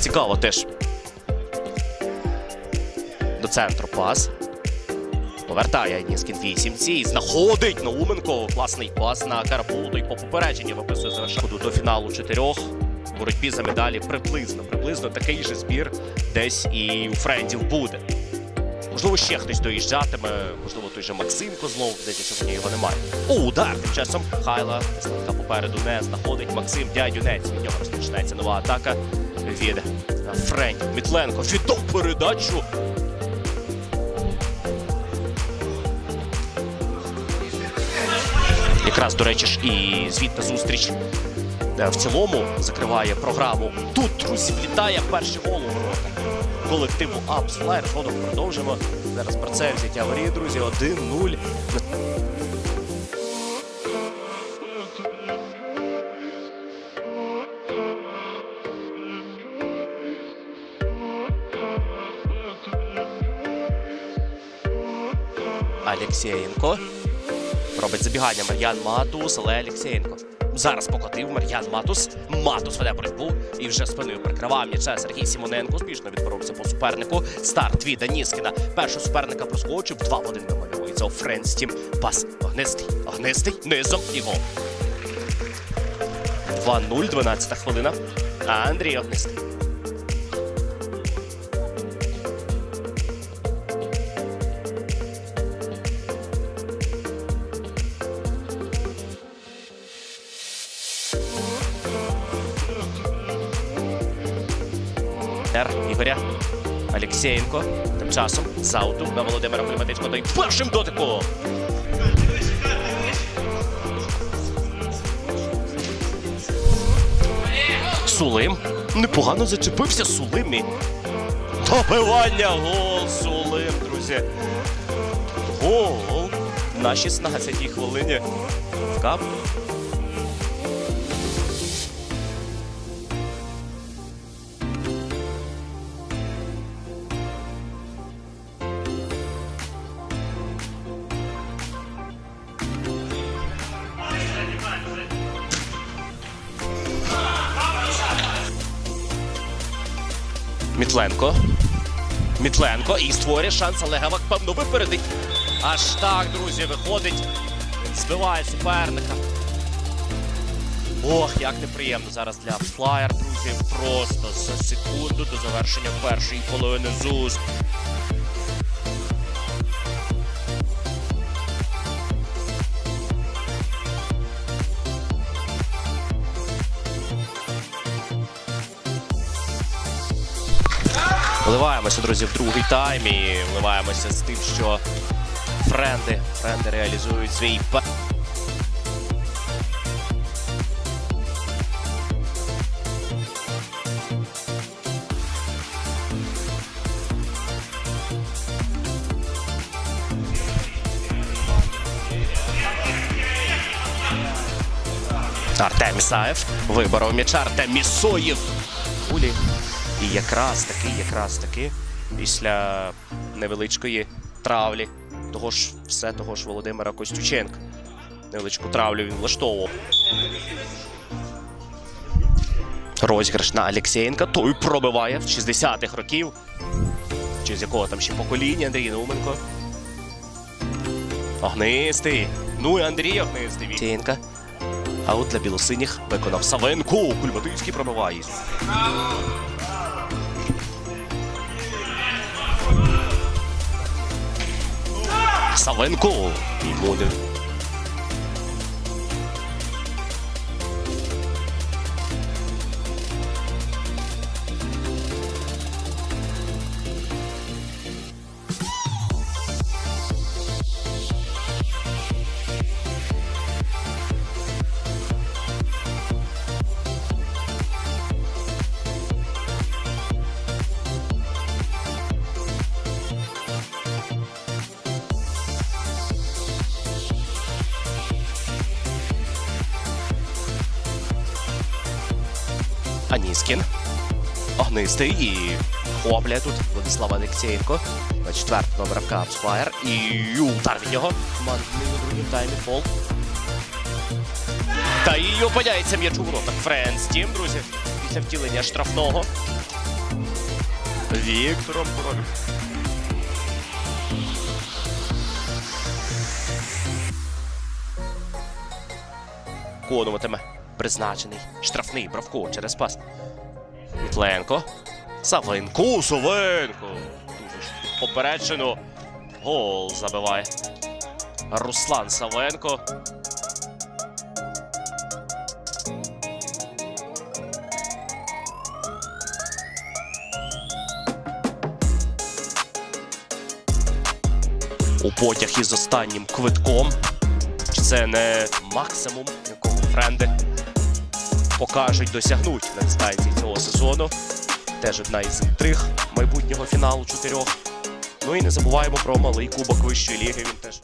цікаво теж. До центру пас. Повертає Ніскін вісімці і знаходить Науменко. Класний пас на Карпу. Той по попередженню виписує завершення до фіналу чотирьох. В боротьбі за медалі приблизно, приблизно такий же збір десь і у френдів буде. Можливо, ще хтось доїжджатиме, можливо, той же Максим Козлов, здається, сьогодні його немає. О, удар! Тим часом Хайла Славка попереду не знаходить Максим Дядюнець. Від нього розпочинається нова атака від Френк Мітленко. Віддав передачу. Якраз, до речі, ж і звітна зустріч е, в цілому закриває програму. Тут, друзі, влітає перший гол колективу Апс Флайер. Згодом продовжимо. Зараз про це взяття воріт, друзі. 1-0. Алєксєєнко. Робить забігання Мар'ян Матус, але Алєксєєнко. Зараз покотив Мар'ян Матус. Матус веде боротьбу і вже спиною прикривав м'яча Сергій Сімоненко. Успішно відборовся по супернику. Старт від Аніскіна. Першого суперника проскочив. 2 в 1 вималюється у Френстім. Пас огнистий. Огнистий. Низом і гол. 2-0, 12 хвилина. Андрій Огнистий. Р. Ігоря Алєксєєнко. Тим часом зауту на Володимира Кліматичко. Той першим дотиком. Сулим. Непогано зачепився Сулим. і Добивання гол Сулим, друзі. Гол на 16-й хвилині. Кап. Мітленко. Мітленко і створює шанс, але Гевак, певно, випередить. Аж так, друзі, виходить. Збиває суперника. Ох, як неприємно зараз для Флаєр, друзі. Просто за секунду до завершення першої половини ЗУЗ. Вливаємося, друзі, в другий тайм і вливаємося з тим, що френди, френди реалізують свій Артем Ісаєв виборов м'яча Артем Місоєв. І якраз таки, якраз таки, після невеличкої травлі, того ж все того ж Володимира Костюченка. Невеличку травлю він влаштовував. Розіграш на Алєксєєнка. Той пробиває в 60-х років. Чи з якого там ще покоління Андрій Науменко. Огнистий. Ну і Андрій Огнистий. Алєксєєнка. А от для білосиніх виконав Савенко. Кульбатинський пробиває. Савенко. І Мудрик. Аніскін. Огнистий і хопля тут Владислав Алексєєнко. На в Капс Флаєр. І удар від нього. Командний у другому таймі фол. Та і опиняється м'яч у воротах. Френс Тім, друзі. Після втілення штрафного. Віктором Королем. Виконуватиме призначений штрафний Бравко через пас. Мітленко. Савенко. Савенко. Дуже попереджено. Гол забиває. Руслан Савенко. У потяг із останнім квитком. Це не максимум, якого френди покажуть, досягнуть на дистанції цього сезону. Теж одна із інтриг майбутнього фіналу чотирьох. Ну і не забуваємо про малий кубок вищої ліги. Він теж.